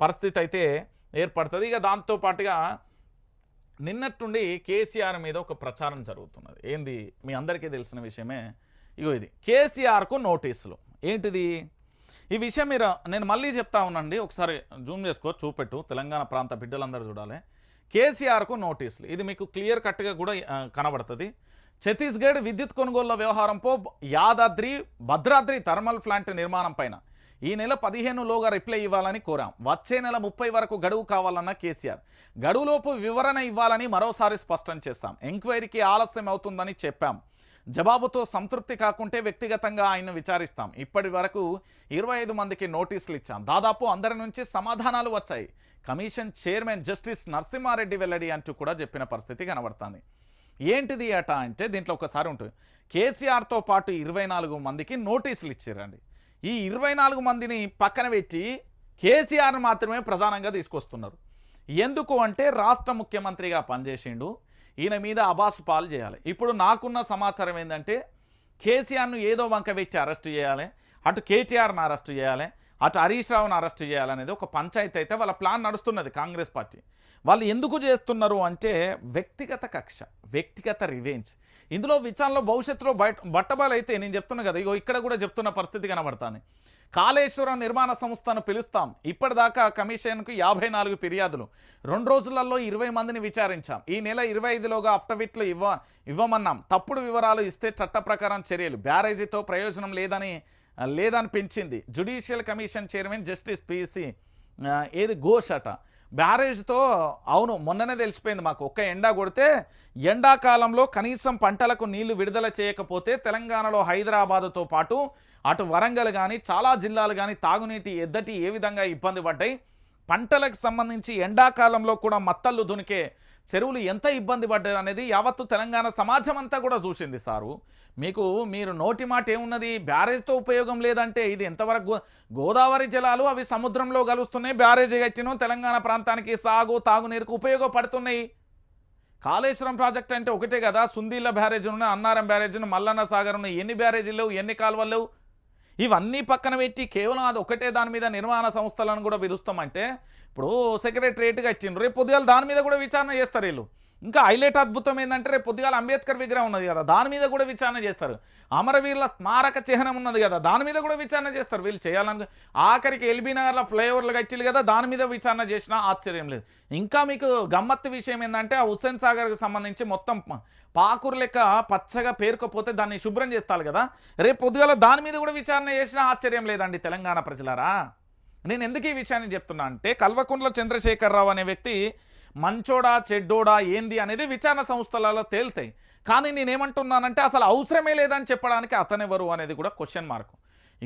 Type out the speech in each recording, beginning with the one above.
పరిస్థితి అయితే ఏర్పడుతుంది. ఇక దాంతో పాటుగా నిన్నట్టుండి కేసీఆర్ మీద ఒక ప్రచారం జరుగుతున్నది. ఏంది? మీ అందరికీ తెలిసిన విషయమే. ఇగో ఇది. కేసీఆర్కు నోటీసులు. ఏంటిది? ఈ విషయం మీరు నేను మళ్ళీ చెప్తా ఉన్నాండి ఒకసారి జూమ్ చేసుకో చూపెట్టు. తెలంగాణ ప్రాంత బిడ్డలందరూ చూడాలి. కేసీఆర్కు నోటీసులు. ఇది మీకు క్లియర్ కట్గా కూడా కనబడుతుంది. ఛత్తీస్గఢ్ విద్యుత్ కొనుగోళ్ళ వ్యవహారంపై యాదాద్రి భద్రాద్రి థర్మల్ ప్లాంట్ నిర్మాణం పైన ఈ నెల పదిహేనులోగా రిప్లై ఇవ్వాలని కోరాం. వచ్చే నెల ముప్పై వరకు గడువు కావాలన్న కేసీఆర్. గడువులోపు వివరణ ఇవ్వాలని మరోసారి స్పష్టం చేశాం. ఎంక్వైరీకి ఆలస్యం అవుతుందని చెప్పాం. జవాబుతో సంతృప్తి కాకుంటే వ్యక్తిగతంగా ఆయన్ను విచారిస్తాం. ఇప్పటి వరకు ఇరవై ఐదు మందికి నోటీసులు ఇచ్చాం. దాదాపు అందరి నుంచి సమాధానాలు వచ్చాయి. కమిషన్ చైర్మన్ జస్టిస్ నరసింహారెడ్డి వెల్లడి అంటూ కూడా చెప్పిన పరిస్థితి కనబడుతుంది. ఏంటిది అట అంటే దీంట్లో ఒకసారి ఉంటుంది కేసీఆర్తో పాటు ఇరవై నాలుగు మందికి నోటీసులు ఇచ్చారండి. ఈ ఇరవై నాలుగు మందిని పక్కన పెట్టి కేసీఆర్ మాత్రమే ప్రధానంగా తీసుకొస్తున్నారు. ఎందుకు అంటే రాష్ట్ర ముఖ్యమంత్రిగా పనిచేసిండు. ఈయన మీద అబాసు పాలు చేయాలి. ఇప్పుడు నాకున్న సమాచారం ఏంటంటే కేసీఆర్ను ఏదో వంక పెట్టి అరెస్ట్ చేయాలి. అటు కేటీఆర్ను అరెస్ట్ చేయాలి. అటు హరీష్ రావును అరెస్ట్ చేయాలనేది ఒక పంచాయతీ అయితే వాళ్ళ ప్లాన్ నడుస్తున్నది కాంగ్రెస్ పార్టీ. వాళ్ళు ఎందుకు చేస్తున్నారు అంటే వ్యక్తిగత కక్ష వ్యక్తిగత రివెంజ్ ఇందులో విచారణలో భవిష్యత్తులో బయట బట్టబాలైతే నేను చెప్తున్నా కదా ఇగో ఇక్కడ కూడా చెప్తున్న పరిస్థితి కనబడుతుంది. కాళేశ్వరం నిర్మాణ సంస్థను పిలుస్తాం. ఇప్పటిదాకా కమిషన్కు యాభై నాలుగు ఫిర్యాదులు. రెండు రోజులలో ఇరవై మందిని విచారించాం. ఈ నెల ఇరవై ఐదులోగా అఫ్టవిట్లు ఇవ్వ ఇవ్వమన్నాం. తప్పుడు వివరాలు ఇస్తే చట్ట ప్రకారం చర్యలు. బ్యారేజీతో ప్రయోజనం లేదని లేదని పెంచింది judicial commission chairman justice PC ఏది? ఘోష్ అట. బ్యారేజ్తో అవును మొన్ననే తెలిసిపోయింది మాకు. ఒక్క ఎండా కొడితే ఎండాకాలంలో కనీసం పంటలకు నీళ్ళు విడుదల చేయకపోతే తెలంగాణలో హైదరాబాదుతో పాటు అటు వరంగల్ కానీ చాలా జిల్లాలు కానీ తాగునీటి ఎద్దటి ఏ విధంగా ఇబ్బంది పడ్డాయి? పంటలకు సంబంధించి ఎండాకాలంలో కూడా మత్తళ్ళు దునికే చెరువులు ఎంత ఇబ్బంది పడ్డాయి అనేది యావత్తు తెలంగాణ సమాజం అంతా కూడా చూసింది సారు. మీకు మీరు నోటి మాట ఏమున్నది? బ్యారేజ్తో ఉపయోగం లేదంటే ఇది ఎంతవరకు గోదావరి జలాలు అవి సముద్రంలో కలుస్తున్నాయి బ్యారేజ్ కట్టిన తెలంగాణ ప్రాంతానికి సాగు తాగునీరుకు ఉపయోగపడుతున్నాయి. కాళేశ్వరం ప్రాజెక్ట్ అంటే ఒకటే కదా సుందీల బ్యారేజ్ ఉన్నాయి అన్నారం బ్యారేజ్ మల్లన్న సాగర్ ఉన్నాయి ఎన్ని బ్యారేజీలు లేవు ఎన్ని కాలువలు లేవు? ఇవన్నీ పక్కన పెట్టి కేవలం అది ఒకటే దాని మీద నిర్మాణ సంస్థలను కూడా పిలుస్తామంటే ఇప్పుడు సెక్రటరేట్గా ఇచ్చిండ్రు. రేపు పొద్దుగాల దాని మీద కూడా విచారణ చేస్తారు వీళ్ళు. ఇంకా హైలైట్ అద్భుతం ఏంటంటే రేపు పొద్దుగాల అంబేద్కర్ విగ్రహం ఉన్నది కదా దాని మీద కూడా విచారణ చేస్తారు. అమరవీరుల స్మారక చిహ్నం ఉన్నది కదా దాని మీద కూడా విచారణ చేస్తారు. వీళ్ళు చేయాలని ఆఖరికి ఎల్బీ నగర్లో ఫ్లైఓవర్లు కట్టిలు కదా దాని మీద విచారణ చేసినా ఆశ్చర్యం లేదు. ఇంకా మీకు గమ్మత్తు విషయం ఏంటంటే ఆ హుస్సేన్ సాగర్కి సంబంధించి మొత్తం పాకురు లెక్క పచ్చగా పేరుకపోతే దాన్ని శుభ్రం చేస్తారు కదా. రేపు పొద్దుగాల దాని మీద కూడా విచారణ చేసినా ఆశ్చర్యం లేదండి తెలంగాణ ప్రజలారా. నేను ఎందుకు ఈ విషయాన్ని చెప్తున్నా అంటే కల్వకుంట్ల చంద్రశేఖరరావు అనే వ్యక్తి మంచోడా చెడ్డోడా ఏంది అనేది విచారణ సంస్థలలో తేలుతాయి. కానీ నేనేమంటున్నానంటే అసలు అవసరమే లేదని చెప్పడానికి అతనెవరు అనేది కూడా క్వశ్చన్ మార్క్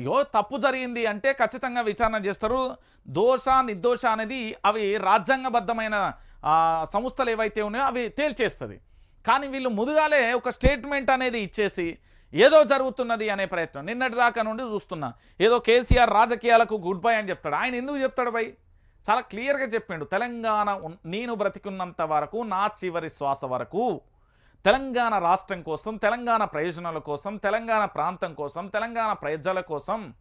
ఇగో తప్పు జరిగింది అంటే ఖచ్చితంగా విచారణ చేస్తారు. దోష నిర్దోష అనేది అవి రాజ్యాంగబద్ధమైన సంస్థలు ఏవైతే ఉన్నాయో అవి తేల్చేస్తుంది. కానీ వీళ్ళు ముదుగాలే ఒక స్టేట్మెంట్ అనేది ఇచ్చేసి ఏదో జరుగుతున్నది అనే ప్రయత్నం. నిన్నటి దాకా నుండి చూస్తున్నా. ఏదో కేసీఆర్ రాజకీయాలకు గుడ్ బై అని చెప్తాడు. ఆయన ఎందుకు చెప్తాడు బై? చాలా క్లియర్గా చెప్పిండు. తెలంగాణ ఉన్- నేను బ్రతికున్నంత వరకు నా చివరి శ్వాస వరకు తెలంగాణ రాష్ట్రం కోసం తెలంగాణ ప్రయోజనాల కోసం తెలంగాణ ప్రాంతం కోసం తెలంగాణ ప్రజల కోసం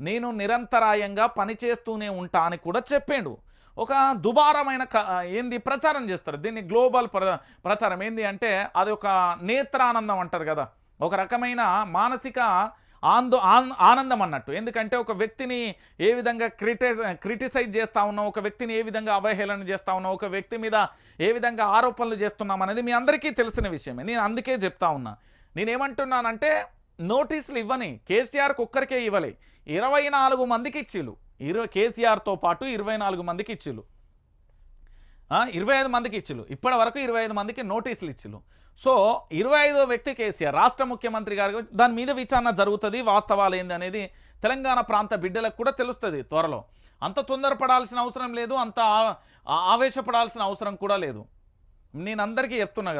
నేను నిరంతరాయంగా పనిచేస్తూనే ఉంటా అని కూడా చెప్పిండు. ఒక దుబారమైన క- ఏంది ప్రచారం చేస్తారు. దీన్ని గ్లోబల్ ప్ర ప్రచారం. ఏంది అంటే అది ఒక నేత్రానందం అంటారు కదా. ఒక రకమైన మానసిక ఆందో ఆనందం అన్నట్టు. ఎందుకంటే ఒక వ్యక్తిని ఏ విధంగా క్రిటి క్రిటిసైజ్ చేస్తా ఉన్నావు ఒక వ్యక్తిని ఏ విధంగా అవహేళన చేస్తూ ఉన్నావు ఒక వ్యక్తి మీద ఏ విధంగా ఆరోపణలు చేస్తున్నాం అనేది మీ అందరికీ తెలిసిన విషయమే. నేను అందుకే చెప్తా ఉన్నా. నేనేమంటున్నానంటే నోటీసులు ఇవ్వని కేసీఆర్కి ఒక్కరికే ఇవ్వలే. ఇరవై నాలుగు మందికి ఇచ్చిళ్ళు. ఇరవై కేసీఆర్తో పాటు ఇరవై నాలుగు మందికి ఇచ్చిళ్ళు. ఇరవై ఐదు మందికి ఇచ్చిలు ఇప్పటి వరకు ఇరవై ఐదు మందికి నోటీసులు ఇచ్చిలు సో ఇరవై ఐదో వ్యక్తి కేసీఆర్ రాష్ట్ర ముఖ్యమంత్రి గారి దాని మీద విచారణ జరుగుతుంది వాస్తవాలు ఏంది అనేది తెలంగాణ ప్రాంత బిడ్డలకు కూడా తెలుస్తుంది త్వరలో. అంత తొందరపడాల్సిన అవసరం లేదు అంత ఆ- ఆవేశపడాల్సిన అవసరం కూడా లేదు. నేను అందరికీ చెప్తున్నా